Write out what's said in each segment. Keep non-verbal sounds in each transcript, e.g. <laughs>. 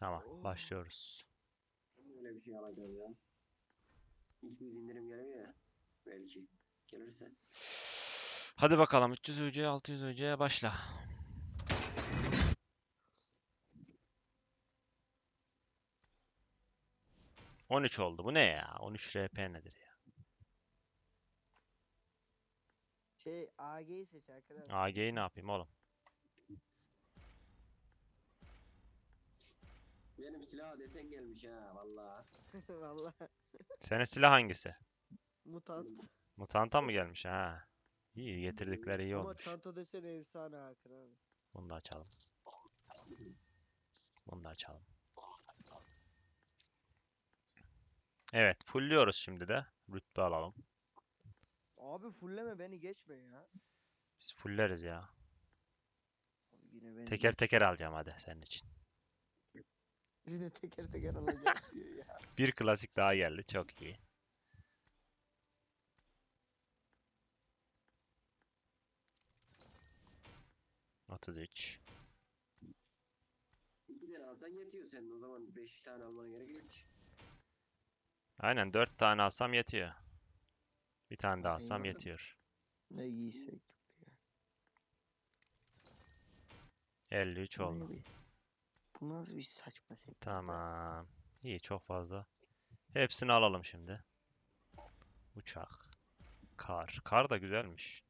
Tamam, Oo. başlıyoruz. Öyle bir şey alacağım ya. 200 indirim geliyor ya. Belki. Gelirse. Hadi bakalım 300 UC, 600 UC başla. ...13 oldu. Bu ne ya? 13 RP nedir ya? Şey AG'yi seç arkadaşlar. AG'yi ne yapayım oğlum? Benim silaha desen gelmiş ha vallahi. <laughs> Vallahi Senin silah hangisi? mutant. Mutanta mı gelmiş ha? İyi getirdikleri iyi Ama olmuş. çanta desene efsane Hakan abi. Bunu da açalım. Bunu da açalım. Evet, fullliyoruz şimdi de. Rütbe alalım. Abi fulleme beni geçme ya. Biz fulleriz ya. Abi yine beni Teker geç. teker alacağım hadi senin için. Yine teker teker alacağım <laughs> diyor ya. Bir klasik daha geldi. Çok iyi. Otuz üç. İki tane alsan yetiyor senin o zaman 5 tane almana gerek yok ki. Aynen dört tane alsam yetiyor. Bir tane daha alsam yetiyor. Ne giysek. 53 Bu ne oldu. Nasıl bir saçma şey. Tamam. İyi çok fazla. Hepsini alalım şimdi. Uçak. Kar. Kar da güzelmiş.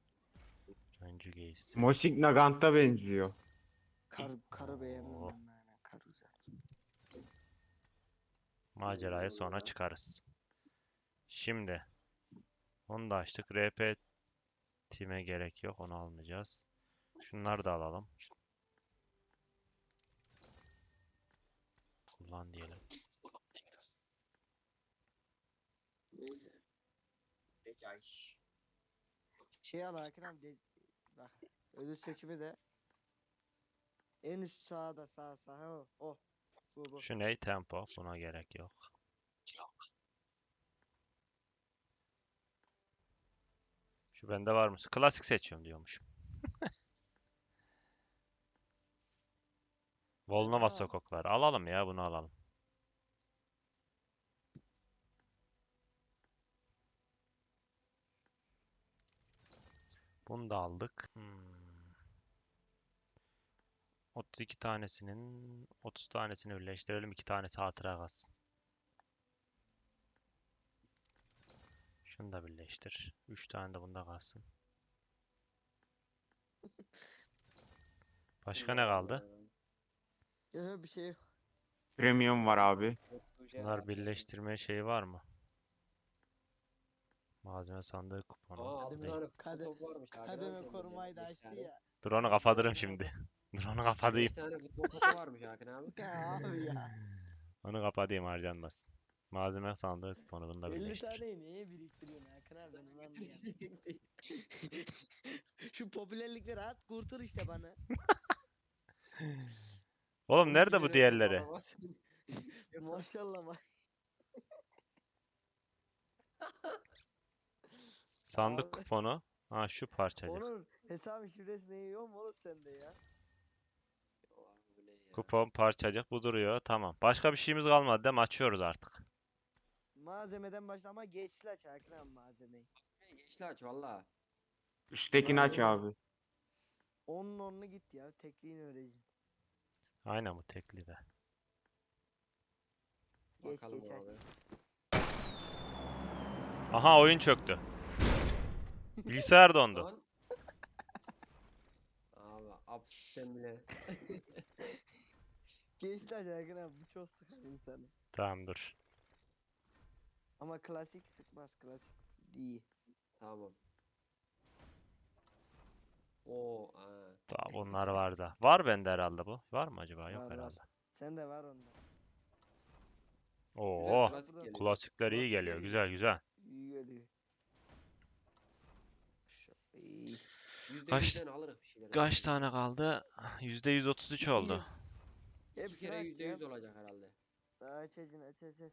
Öncü giysi. Moşik Nagant'a benziyor. Kar, karı beğendim Oo. ben de aynen. Kar güzel. Maceraya sonra çıkarız. Şimdi. Onu da açtık. RP time gerek yok. Onu almayacağız. Şunları da alalım. Kullan diyelim. Neyse. Recaiş. Şey al Hakan abi de, bak ödül seçimi de en üst sağda sağ sağ ha, o o bu bu Şu ney? Tempo. Buna gerek yok. Şu bende var mı? Klasik seçiyorum diyormuşum. <laughs> Volnova Aa. sokaklar. Alalım ya bunu alalım. Bunu da aldık. Hmm. 32 tanesinin 30 tanesini birleştirelim. 2 tanesi hatıra kalsın. Şunu da birleştir. 3 tane de bunda kalsın. <laughs> Başka ne kaldı? Yok bir şey yok. Premium var abi. Bunlar birleştirme şeyi var mı? Malzeme sandığı kuponu. Aa, altı Kademe, tane kade, varmış. Hakan kademe korumayı da beş açtı ya. Dur onu kapatırım şimdi. <laughs> Dur onu kapatayım. 5 tane futbol topu varmış Hakan abi. <laughs> Ya abi ya. <laughs> Onu kapatayım harcanmasın. Malzeme sandığı kuponu bunu da 50 birleştir. taneyi neye biriktiriyorsun Hakan abi ben onu anlayamadım. Şu popülerlikleri at kurtul işte bana. Oğlum nerede bu diğerleri? <laughs> Maşallah ma. <laughs> Sandık Abi. kuponu. Ha şu parçacık. Onun hesabı şifresi neyi yok mu oğlum sende ya? Kupon parçacık bu duruyor. Tamam. Başka bir şeyimiz kalmadı değil mi? Açıyoruz artık. Malzemeden başla ama geçli aç abi malzemeyi. Hey, Geçli aç valla. Üsttekini aç abi. Onun onunu git ya tekliğini öğreneceksin. Aynen bu tekli de. Geç Bakalım geç. Aha oyun çöktü. Bilgisayar dondu. Lan. Abi up sistem bile. Aç Hakan abi bu çok sıkar insanı. Tamam dur. Ama klasik sıkmaz klasik iyi. Tamam. Oo, aa. Tamam bunlar var da. Var bende herhalde bu. Var mı acaba? Yok Var, var. herhalde. Sende var onda. Oo, klasik geliyor. klasikler iyi Klasik geliyor. geliyor. Güzel güzel. İyi geliyor. Şu, iyi. Yüzde Kaç- yüzden alırız bir şeyler. Kaç tane kaldı? %133 oldu. İki Hepsini kere aç yüzde ya. yüz olacak herhalde. Aç açın aç aç aç.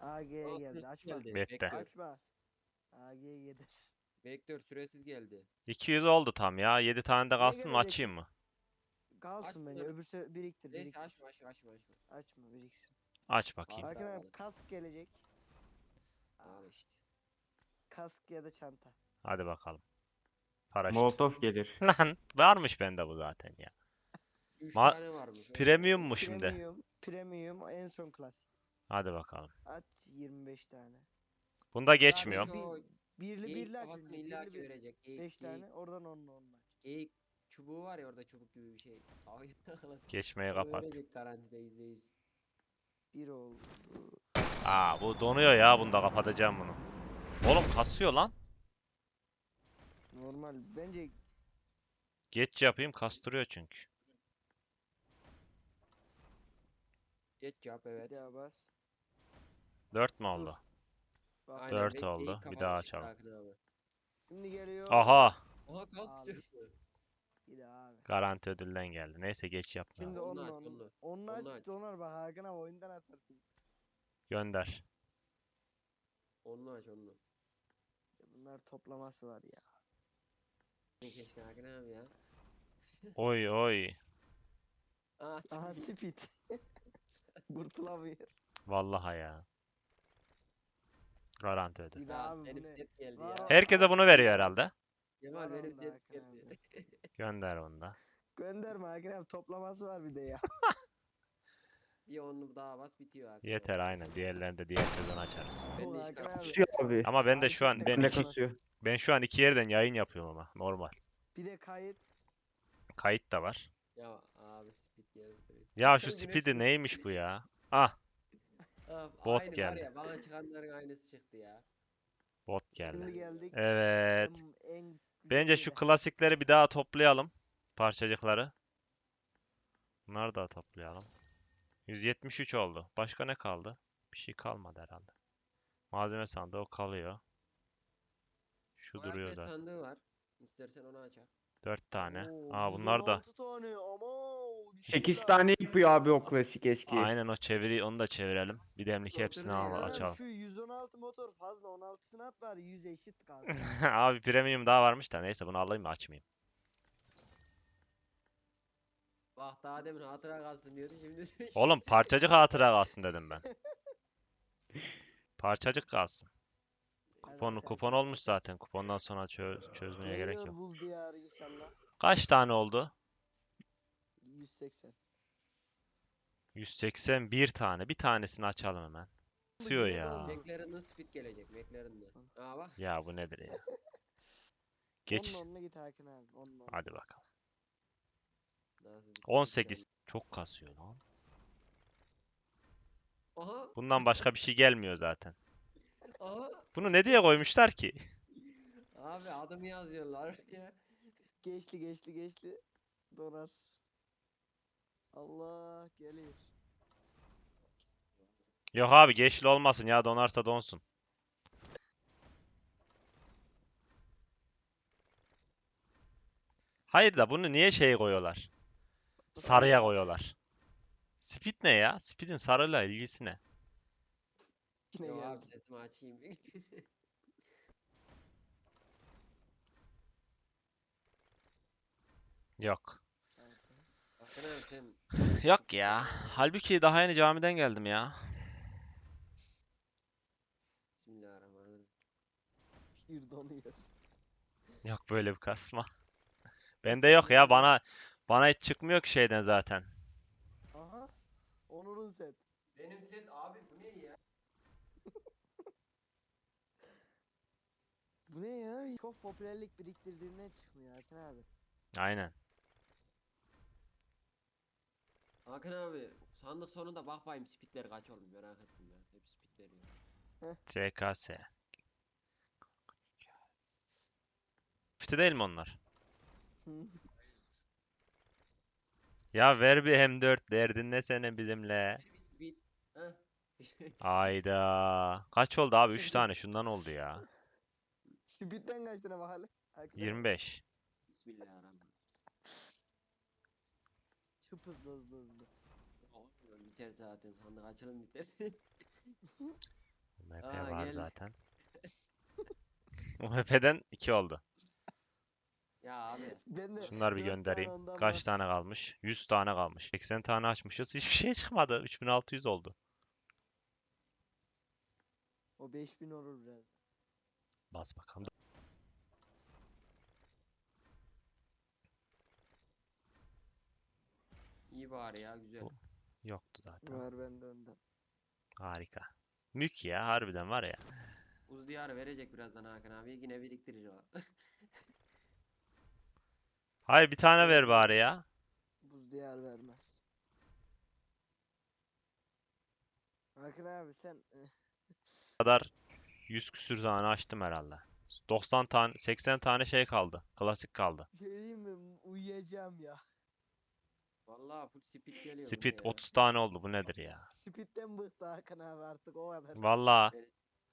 AG'ye Aa, geldi açma. geldi. Bekle. Açma. AG'ye gelir. Vektör süresiz geldi. 200 oldu tam ya. 7 tane de kalsın mı? Açayım mı? kalsın bunları. Öbürsü biriktir. Neyse biriktir. açma açma açma açma. Açma biriksin. Aç bakayım. Abi. Abi kask gelecek. Al işte. Kask ya da çanta. Hadi bakalım. Paraşüt. Molotov gelir. <laughs> Lan varmış bende bu zaten ya. 3 Ma- tane varmış. Premium mu şimdi? Premium, premium en son klas. Hadi bakalım. Aç 25 tane. Bunda geçmiyor. Sadece o Birli geyik birli aç. kafasını önce, illa Birli ki verecek. Geyik, 5 geyik, tane oradan onunla onunla geyik çubuğu var ya orada çubuk gibi bir şey. Ay <laughs> Geçmeyi kapat. verecek garantide %100. 1 oldu. Aa bu donuyor ya bunda kapatacağım bunu. Oğlum kasıyor lan. Normal. Bence Geç yapayım kastırıyor çünkü. Geç yap evet. bir daha bas. 4 mü oldu? Bak. Aynen, Dört oldu. Bir kafası daha çıktı açalım. Hakan abi. Şimdi geliyor. Aha. Aha kask Abi. çıktı. Bir daha abi. Garanti ödülden geldi. Neyse geç yapma. Şimdi Onu onun aç, onu. Onun Onu aç aç. donar bak Hakan abi oyundan atarsın. Gönder. Onu aç onu. Bunlar toplaması var ya. Keşke Hakan abi ya. <laughs> Oy oy. Aa, Aha <laughs> speed. <laughs> Kurtulamıyor. Vallahi ya. Garanti ödül. Bu ne? set geldi ya. Herkese bunu veriyor herhalde. Cemal Var benim onda set Hakan abi. geldi. <laughs> Gönder onu da. Gönderme Hakan abi toplaması var bir de ya. <laughs> Bir onlu daha bas bitiyor Hakan Yeter aynen. Diğerlerini de diğer sezon açarız. Ben Bu de hiç Hakan kalk- abi. Ama ben de şu an ben Ne iki, ben şu an iki yerden yayın yapıyorum ama normal. Bir de kayıt. Kayıt da var. Ya abi speed geldi. Ya şu Güneş speedy speed. neymiş bu ya? Ah Bot aynı geldi. Var ya, bana çıkanların aynısı çıktı ya. bot Şimdi geldi. geldik. Evet. En, en Bence şu klasikleri bir daha toplayalım. Parçacıkları. Bunları da toplayalım. 173 oldu. Başka ne kaldı? Bir şey kalmadı herhalde. Malzeme sandığı o kalıyor. Şu Ayak duruyor da. sandığı var. İstersen onu açak. 4 tane. Oo, Aa bunlar da 116 tane ama. 8 bismillah. tane yapıyor abi o klasik eski. aynen o çeviri onu da çevirelim. Bir demlik hepsini al açalım. Şu 116 motor fazla 16'sını at bari 100 eşit kalsın. <laughs> Abi premium daha varmış da neyse bunu alayım mı açmayayım. Bak daha demin hatıra kalsın diyordu şimdi. <laughs> Oğlum parçacık hatıra kalsın dedim ben. <laughs> Parçacık kalsın. Kupon, kupon olmuş zaten. Kupondan sonra çö- çözmeye gerek yok. Kaç tane oldu? 180. 181 tane. Bir tanesini açalım hemen. Sıyor ya. McLaren'ın speed gelecek McLaren'da. Aa bak. Ya bu nedir ya? <laughs> Geç. Onun onunla git Hakan abi. Onun onunla. Hadi bakalım. Nasıl bir speed 18. Çok kasıyor lan. Aha. Bundan başka bir şey gelmiyor zaten. Aha. Bunu ne diye koymuşlar ki? Abi adımı yazıyorlar ya. Geçti geçti geçti. Donar. Allah geliyor. Yok abi geçli olmasın ya donarsa donsun. Hayır da bunu niye şey koyuyorlar? Sarıya koyuyorlar. Speed ne ya? Speed'in sarıyla ilgisi ne? Yine Yo abi sesimi açayım. Yok. Bakın abi sen Yok ya. Halbuki daha yeni camiden geldim ya. Bismillahirrahmanirrahim. <laughs> Bir donuyor. Yok böyle bir kasma. Bende yok ya bana bana hiç çıkmıyor ki şeyden zaten. Aha. Onur'un set. Benim set abi bu ne ya? <laughs> Bu ne ya? Çok popülerlik biriktirdiğinden çıkmıyor Hakan abi. Aynen. Hakan abi sandık sonunda bak bakayım speedler kaç olmuş merak ettim ya. Hep speed veriyor. SKS. Fiti değil mi onlar? <laughs> Ya ver bir M4 derdin ne senin bizimle? Speed. Ayda. Kaç oldu abi? 3 Sekiz- tane şundan oldu ya. Speed'den kaç tane bakalım? Hakan abi. 25. Bismillahirrahmanirrahim. Çıp hızlı hızlı hızlı. Oğlum Biter zaten sandık açılım biter. MP <laughs> Aa, var gel. zaten. <laughs> UMP'den 2 oldu. Ya abi. Ben de Şunları bir dört tane göndereyim. ondan Kaç var. tane kalmış? 100 tane kalmış. 80 tane açmışız. Hiçbir şey çıkmadı. 3600 oldu. O 5000 olur biraz. Bas bakalım. İyi bari ya güzel. Bu- Yoktu zaten. Var bende ondan. Harika. Mük ya harbiden var ya. Uz diyarı verecek birazdan Hakan abi. Yine biriktirir o. <laughs> Hayır bir tane ver bari ya. Buz diyar vermez. Hakan abi sen eh, kadar 100 küsür tane açtım herhalde. 90 tane 80 tane şey kaldı. Klasik kaldı. diyeyim mi? Uyuyacağım ya. Vallahi full speed geliyor. Speed ne ya? 30 tane oldu. Bu nedir ya? Speed'den bıktı Hakan abi artık o kadar. Vallahi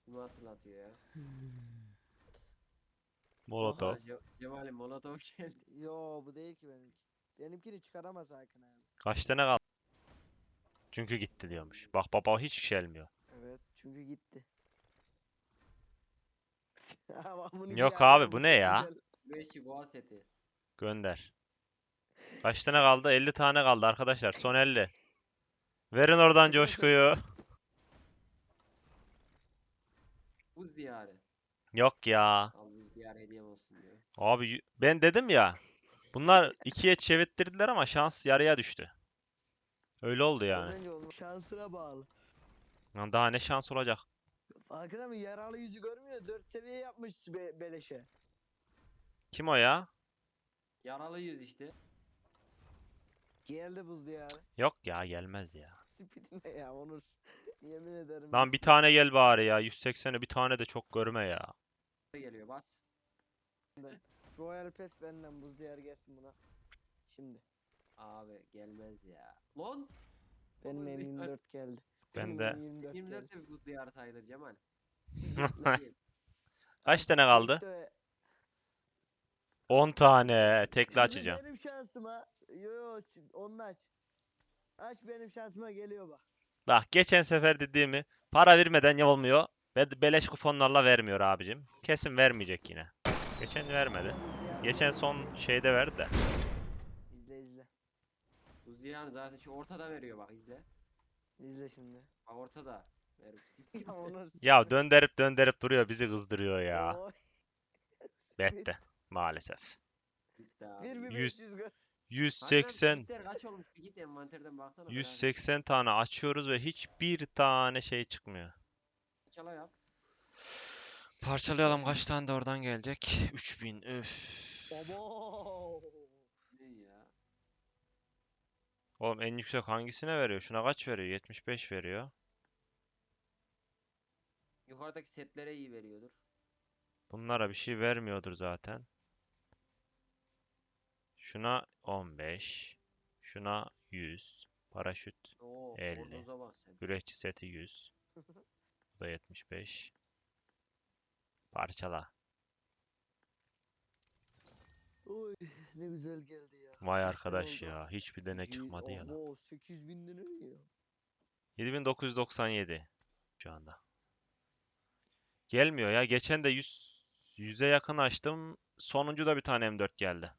Kimi hatırlatıyor ya. <laughs> Molotov. Ce- Cemal'im Molotov <laughs> geldi. Yo bu değil ki benimki. Benimkini çıkaramaz Hakan abi. Kaç tane kaldı? Çünkü gitti diyormuş. Bak baba hiç gelmiyor. Evet çünkü gitti. <laughs> Ama bunu Yok abi, bu ne ya? güzel. Beşçi boğa seti. Gönder. Kaç tane kaldı? 50 tane kaldı arkadaşlar. Son 50. Verin oradan coşkuyu. Buz diyarı. Yok ya. Al buz diyarı hediyem olsun diyor. Abi ben dedim ya. Bunlar ikiye çevirttirdiler ama şans yarıya düştü. Öyle oldu yani. Bence olmaz. Şansına bağlı. Lan daha ne şans olacak? Hakan abi yaralı yüzü görmüyor. 4 seviye yapmış be beleşe. Kim o ya? Yaralı yüz işte. Geldi buz diyarı. Yok ya gelmez ya. Speed ne ya Onur. Yemin ederim. Lan bir tane gel bari ya. 180'e bir tane de çok görme ya. Geliyor bas. Royal Pass benden buz diyarı gelsin buna. Şimdi. Abi gelmez ya. Lan. Benim diyarı. M24 geldi. Ben de. M24 24 geldi. de bir buz diyarı sayılır Cemal. <laughs> Kaç tane kaldı? İşte 10 tane. Tekli açacağım. benim şansıma yo yo onu aç. Aç benim şansıma geliyor bak. Bak geçen sefer dediğimi para vermeden olmuyor. Ve beleş kuponlarla vermiyor abicim. Kesin vermeyecek yine. Geçen vermedi. Geçen son şeyde verdi de. İzle izle. buz diyarı zaten şu ortada veriyor bak izle. İzle şimdi. Bak ortada. Ver <laughs> ya Onur. <laughs> Ya döndürüp döndürüp duruyor bizi kızdırıyor ya. Oy. <laughs> Bette maalesef. Bitti abi. Bir bir Yüz. 500 gör. Hakan abi 180 speedler kaç olmuş bir git envanterden baksana. merak ettim. 180 tane açıyoruz ve hiçbir tane şey çıkmıyor. Çala yap. Parçalayalım kaç tane de oradan gelecek? 3000 öf. Abo. Ne ya? Oğlum en yüksek hangisine veriyor? Şuna kaç veriyor? 75 veriyor. Yukarıdaki setlere iyi veriyordur. Bunlara bir şey vermiyordur zaten. Şuna 15. Şuna 100. Paraşüt. Oo, 50. bornoza bak sen. Güreşçi seti 100. <laughs> Bu da 75. Parçala. Oy ne güzel geldi ya. Vay arkadaş oldu? ya. Hiçbir de ne Yedi- çıkmadı ya lan. Abo 8000 lira ya. 7997 şu anda. Gelmiyor ya. Geçen de 100 100'e yakın açtım. Sonuncu da bir tane M4 geldi.